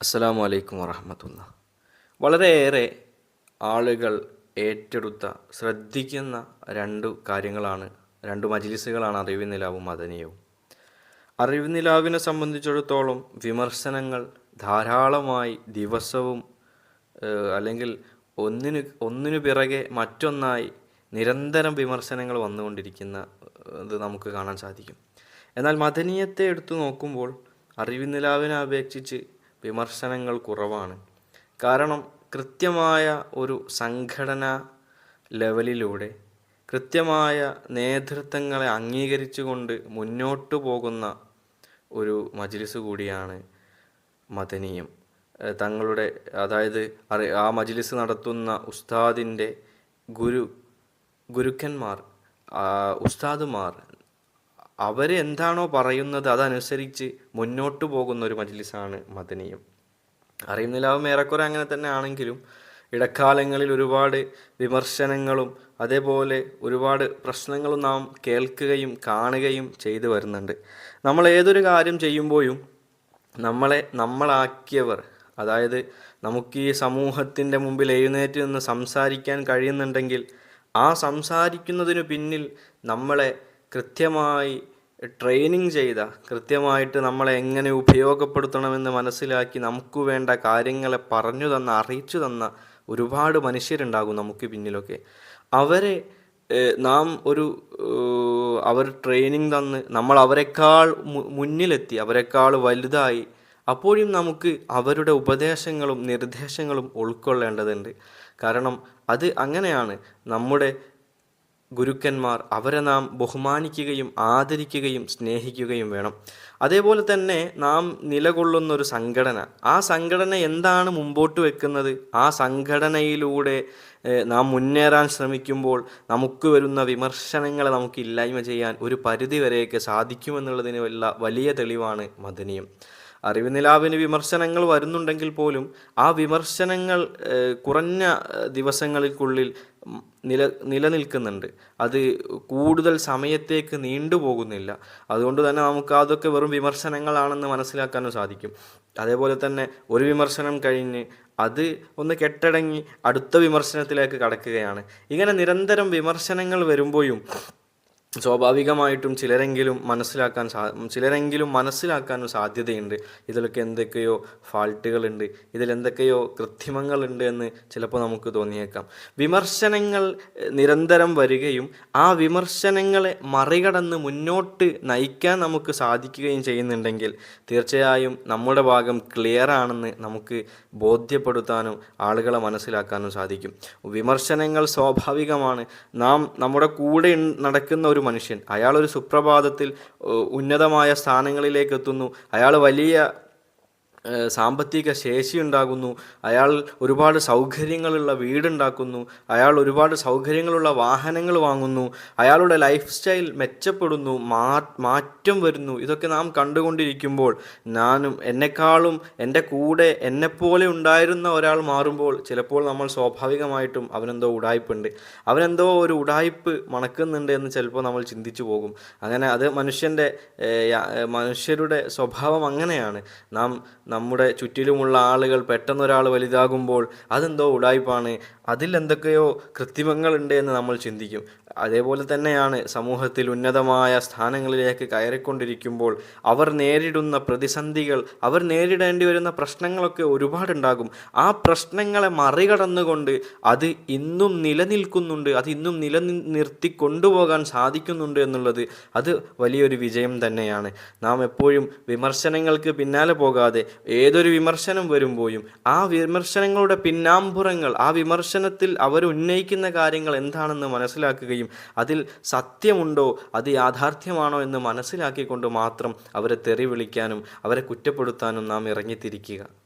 അസ്സലാമു അലൈക്കും വറഹമത്തുള്ള. വളരെയേറെ ആളുകൾ ഏറ്റെടുത്ത ശ്രദ്ധിക്കുന്ന രണ്ടു കാര്യങ്ങളാണ് രണ്ട് മജിലിസുകളാണ് അറിവ് നിലാവും മദനീയവും. അറിവ് നിലാവിനെ സംബന്ധിച്ചിടത്തോളം വിമർശനങ്ങൾ ധാരാളമായി ദിവസവും അല്ലെങ്കിൽ ഒന്നിനു ഒന്നിനു പിറകെ മറ്റൊന്നായി നിരന്തരം വിമർശനങ്ങൾ വന്നുകൊണ്ടിരിക്കുന്ന ഇത് നമുക്ക് കാണാൻ സാധിക്കും. എന്നാൽ മദനീയത്തെ എടുത്തു നോക്കുമ്പോൾ അറിവ് നിലാവിനെ അപേക്ഷിച്ച് വിമർശനങ്ങൾ കുറവാണ്. കാരണം കൃത്യമായ ഒരു സംഘടന ലെവലിലൂടെ കൃത്യമായ നേതൃത്വങ്ങളെ അംഗീകരിച്ചുകൊണ്ട് മുന്നോട്ടു പോകുന്ന ഒരു മജ്ലിസ് കൂടിയാണ് മദനീയം. തങ്ങളുടെ അതായത് ആ മജ്ലിസ് നടത്തുന്ന ഉസ്താദിന്റെ ഗുരു ഗുരുക്കന്മാർ ഉസ്താദുമാർ അവർ എന്താണോ പറയുന്നത് അതനുസരിച്ച് മുന്നോട്ട് പോകുന്ന ഒരു മജ്ലിസാണ് മദനീയം. അറിയുന്നില്ലാവും ഏറെക്കുറെ അങ്ങനെ തന്നെ ആണെങ്കിലും ഇടക്കാലങ്ങളിൽ ഒരുപാട് വിമർശനങ്ങളും അതേപോലെ ഒരുപാട് പ്രശ്നങ്ങളും നാം കേൾക്കുകയും കാണുകയും ചെയ്തു വരുന്നുണ്ട്. നമ്മൾ ഏതൊരു കാര്യം ചെയ്യുമ്പോഴും നമ്മളെ നമ്മളാക്കിയവർ അതായത് നമുക്ക് ഈ സമൂഹത്തിന്റെ മുമ്പിൽ എഴുന്നേറ്റ് നിന്ന് സംസാരിക്കാൻ കഴിയുന്നുണ്ടെങ്കിൽ ആ സംസാരിക്കുന്നതിനു പിന്നിൽ നമ്മളെ കൃത്യമായി ട്രെയിനിങ് ചെയ്ത കൃത്യമായിട്ട് നമ്മളെ എങ്ങനെ ഉപയോഗപ്പെടുത്തണമെന്ന് മനസ്സിലാക്കി നമുക്ക് വേണ്ട കാര്യങ്ങളെ പറഞ്ഞു തന്ന അറിയിച്ചു തന്ന ഒരുപാട് മനുഷ്യരുണ്ടാകും നമുക്ക് പിന്നിലൊക്കെ. അവരെ നാം ഒരു അവർ ട്രെയിനിങ് തന്ന് നമ്മൾ അവരെക്കാൾ മുന്നിലെത്തി അവരെക്കാൾ വലുതായി അപ്പോഴും നമുക്ക് അവരുടെ ഉപദേശങ്ങളും നിർദ്ദേശങ്ങളും ഉൾക്കൊള്ളേണ്ടതുണ്ട്. കാരണം അത് അങ്ങനെയാണ്. നമ്മുടെ ഗുരുക്കന്മാർ അവരെ നാം ബഹുമാനിക്കുകയും ആദരിക്കുകയും സ്നേഹിക്കുകയും വേണം. അതേപോലെ തന്നെ നാം നിലകൊള്ളുന്ന ഒരു സംഘടന. ആ സംഘടന എന്താണ് മുമ്പോട്ട് വെക്കുന്നത്? ആ സംഘടനയിലൂടെ നാം മുന്നേറാൻ ശ്രമിക്കുമ്പോൾ നമുക്ക് വരുന്ന വിമർശനങ്ങളെ നമുക്ക് ഇല്ലായ്മ ചെയ്യാൻ ഒരു പരിധി വരെയൊക്കെ സാധിക്കുമെന്നുള്ളതിന് വല്ല വലിയ തെളിവാണ് മദനീയം. അറിവ് നിലാവിന് വിമർശനങ്ങൾ വരുന്നുണ്ടെങ്കിൽ പോലും ആ വിമർശനങ്ങൾ കുറഞ്ഞ ദിവസങ്ങൾക്കുള്ളിൽ നില നിലനിൽക്കുന്നുണ്ട്. അത് കൂടുതൽ സമയത്തേക്ക് നീണ്ടുപോകുന്നില്ല അതുകൊണ്ട് തന്നെ നമുക്ക് അതൊക്കെ വെറും വിമർശനങ്ങളാണെന്ന് മനസ്സിലാക്കാനും സാധിക്കും. അതേപോലെ തന്നെ ഒരു വിമർശനം കഴിഞ്ഞ് അത് ഒന്ന് കെട്ടടങ്ങി അടുത്ത വിമർശനത്തിലേക്ക് കടക്കുകയാണ്. ഇങ്ങനെ നിരന്തരം വിമർശനങ്ങൾ വരുമ്പോഴും സ്വാഭാവികമായിട്ടും ചിലരെങ്കിലും മനസ്സിലാക്കാൻ സാ ചിലരെങ്കിലും മനസ്സിലാക്കാൻ സാധ്യതയുണ്ട്. ഇതിലൊക്കെ എന്തൊക്കെയോ ഫാൾട്ടുകളുണ്ട്. ഇതിലെന്തൊക്കെയോ കൃത്രിമങ്ങളുണ്ട് എന്ന് ചിലപ്പോൾ നമുക്ക് തോന്നിയേക്കാം. വിമർശനങ്ങൾ നിരന്തരം വരികയും ആ വിമർശനങ്ങളെ മറികടന്ന് മുന്നോട്ട് നയിക്കാൻ നമുക്ക് സാധിക്കുകയും ചെയ്യുന്നുണ്ടെങ്കിൽ തീർച്ചയായും നമ്മുടെ ഭാഗം ക്ലിയർ ആണെന്ന് നമുക്ക് ബോധ്യപ്പെടുത്താനും ആളുകളെ മനസ്സിലാക്കാനും സാധിക്കും. വിമർശനങ്ങൾ സ്വാഭാവികമാണ്. നാം നമ്മുടെ കൂടെ നടക്കുന്ന ഒരു മനുഷ്യൻ. അയാളൊരു സുപ്രഭാതത്തിൽ ഉന്നതമായ സ്ഥാനങ്ങളിലേക്ക് എത്തുന്നു. അയാൾ വലിയ സാമ്പത്തിക ശേഷി ഉണ്ടാകുന്നു. അയാൾ ഒരുപാട് സൗകര്യങ്ങളുള്ള വീടുണ്ടാക്കുന്നു. അയാൾ ഒരുപാട് സൗകര്യങ്ങളുള്ള വാഹനങ്ങൾ വാങ്ങുന്നു. അയാളുടെ ലൈഫ് സ്റ്റൈൽ മെച്ചപ്പെടുന്നു. മാറ്റം വരുന്നു. ഇതൊക്കെ നാം കണ്ടുകൊണ്ടിരിക്കുമ്പോൾ ഞാനും എന്നെക്കാളും എന്റെ കൂടെ എന്നെപ്പോലെ ഉണ്ടായിരുന്ന ഒരാൾ മാറുമ്പോൾ ചിലപ്പോൾ നമ്മൾ സ്വാഭാവികമായിട്ടും അവനെന്തോ ഉടായ്പുണ്ട്. അവനെന്തോ ഒരു ഉടായ്പ് മണക്കുന്നുണ്ട് എന്ന് ചിലപ്പോൾ നമ്മൾ ചിന്തിച്ചു പോകും. അങ്ങനെ അത് മനുഷ്യന്റെ മനുഷ്യരുടെ സ്വഭാവം അങ്ങനെയാണ്. നാം നമ്മുടെ ചുറ്റിലുമുള്ള ആളുകൾ പെട്ടെന്നൊരാൾ വലുതാകുമ്പോൾ അതെന്തോ ഉടായ്പാണ്. അതിൽ എന്തൊക്കെയോ കൃത്രിമങ്ങളുണ്ട് എന്ന് നമ്മൾ ചിന്തിക്കും. അതേപോലെ തന്നെയാണ് സമൂഹത്തിൽ ഉന്നതമായ സ്ഥാനങ്ങളിലേക്ക് കയറിക്കൊണ്ടിരിക്കുമ്പോൾ അവർ നേരിടുന്ന പ്രതിസന്ധികൾ അവർ നേരിടേണ്ടി വരുന്ന പ്രശ്നങ്ങളൊക്കെ ഒരുപാടുണ്ടാകും. ആ പ്രശ്നങ്ങളെ മറികടന്നുകൊണ്ട് അത് ഇന്നും നിലനിൽക്കുന്നുണ്ട് അത് ഇന്നും നിലനിർത്തി കൊണ്ടുപോകാൻ സാധിക്കുന്നുണ്ട് എന്നുള്ളത് അത് വലിയൊരു വിജയം തന്നെയാണ്. നാം എപ്പോഴും വിമർശനങ്ങൾക്ക് പിന്നാലെ പോകാതെ ഏതൊരു വിമർശനം വരുമ്പോഴും ആ വിമർശനങ്ങളുടെ പിന്നാമ്പുറങ്ങൾ ആ വിമർശനത്തിൽ അവർ ഉന്നയിക്കുന്ന കാര്യങ്ങൾ എന്താണെന്ന് മനസ്സിലാക്കുകയും അതിൽ സത്യമുണ്ടോ? അത് യാഥാർത്ഥ്യമാണോ എന്ന് മനസ്സിലാക്കിക്കൊണ്ട് മാത്രം അവരെ തെറി വിളിക്കാനും അവരെ കുറ്റപ്പെടുത്താനും നാം ഇറങ്ങിത്തിരിക്കുക.